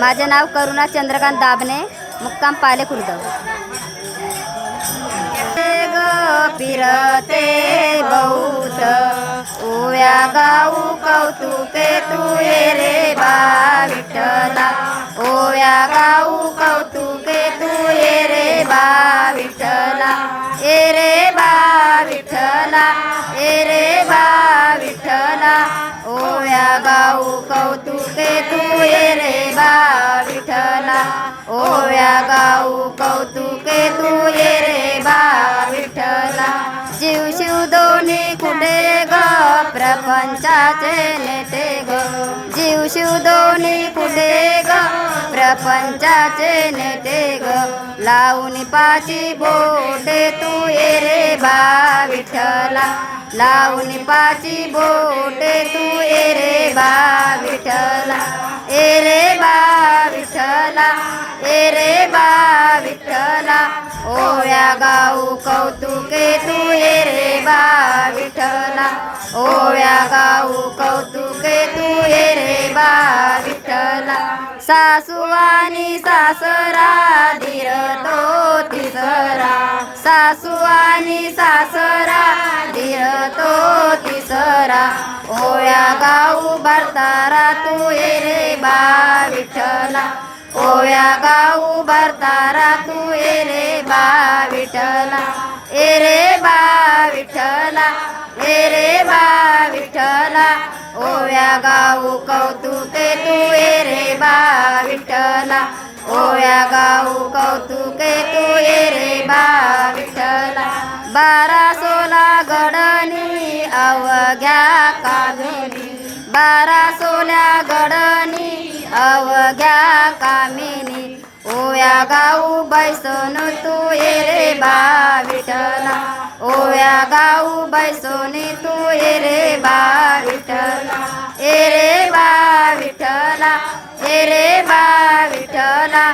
माझे नाव करुणा चंद्रकांत दाबणे मुक्काम पाले खुर्द. ग फिरते बहुत ओव्या गाऊ कौतुके तुये रे बा विठ्ठला ओव्या गाऊ कौतुके तुये रे बा विठ्ठला ए रे बा विठ्ठला ए रे बा विठ्ठला गाऊ कौतुके तू ये रे बा विठला ओव्या गाऊ कौतुके तू ये रे बा विठला जीव शिव दोन्ही कुठे ग? प्रपंचाचे नेते ग. जीव शिव दोन्ही कुठे ग? पंचाचे नेते ग. लावून पाची बोटे तू ये रे बा विठ्ठला. लावून पाची बोटे तू ये रे बा विठ्ठला. ए रे बा विठ्ठला. ए रे बा विठ्ठला. ओव्या गाऊ कौतुके तू ये रे बा विठ्ठला. ओव्या गाऊ कौतुके तू ये रे बा भेटला सासू आणि सासरा धीर तो तिसरा. सासू आणि सासरा धीर तो तिसरा. ओव्या गाऊ भरतारा तू ये रे बा विठ्ठला. ओव्या गाऊ भरतारा तू ये रे बा विठला ए रे बा विठला ए रे बा विठ्ठला. ओव्या गाऊ कौतुके तुये रे बा विठ्ठला. ओव्या गाऊ कौतुके तुये रे बा विठ्ठला. बारा सोला गडनी अवघ्या कामिनी. बारा सोल्या गडनी अवघ्या कामिनी. ओव्या गाऊ बैसन तू ये रे बा विठ्ठला. ओव्या गाऊ बैसोनी तू ए रे बा विठला ए रे बा विठला ए रे बा विठला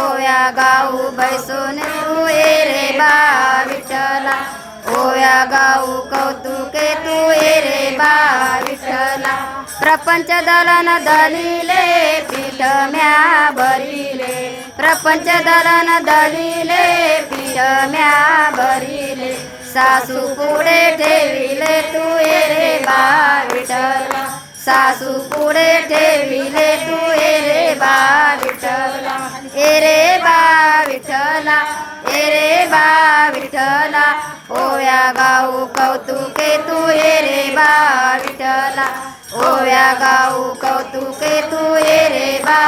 ओव्या गाऊ बैसोनी तू ए रे बा विठला ओव्या गाऊ कौतुके तू ए रे बा विठला प्रपंच दलन दलिले पीठ म्या बरिले प्रपंच दलन दलिले पीठ म्या सासू पुढे ठेविले तू ये रे बा विठ्ठला सासू पुढे ठेविले तू ये रे बा विठ्ठला ए रे बा विठला ए रे बा विठला ओव्या गाऊ कौतुके तू ये रे बा विठला ओव्या गाऊ कौतुके तू ये रे बा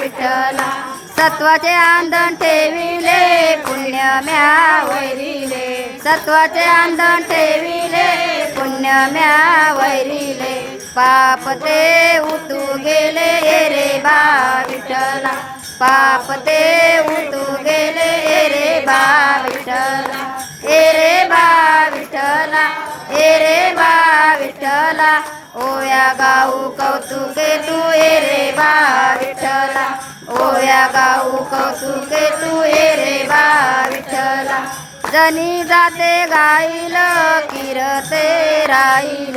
विठला सत्वाचे आंदण ठेविले पुण्य म्या वैरिले. सत्वाचे आंदण ठेविले पुण्य म्या वैरिले. पाप ते उतू गेले रे बा विठला पाप ते उतू गेले रे बा विठला ए रे बा विठला ए रे बा विठला ओया गाऊ कौतुके तू ए रे बा विठला ओया गाऊ कौतुके तू ए रे बा विठला जनी जाते गाईल किरते राईल.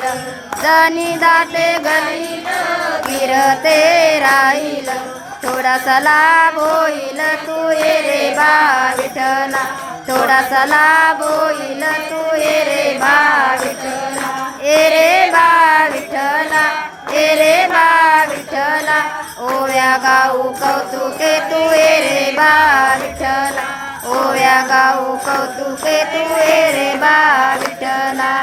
जनी जाते गाईल किरते राईल. थोडासा लाभ होईल तू ये रे बा विठला थोडासा लाभ होईल तू ये रे बा विठ्ठला. ए रे बा विठला ए रे बा ओव्या गाऊ कौतुके तू ये रे बा विठ्ठला. गाऊ कौतुके तुवे रे बा विठ्ठला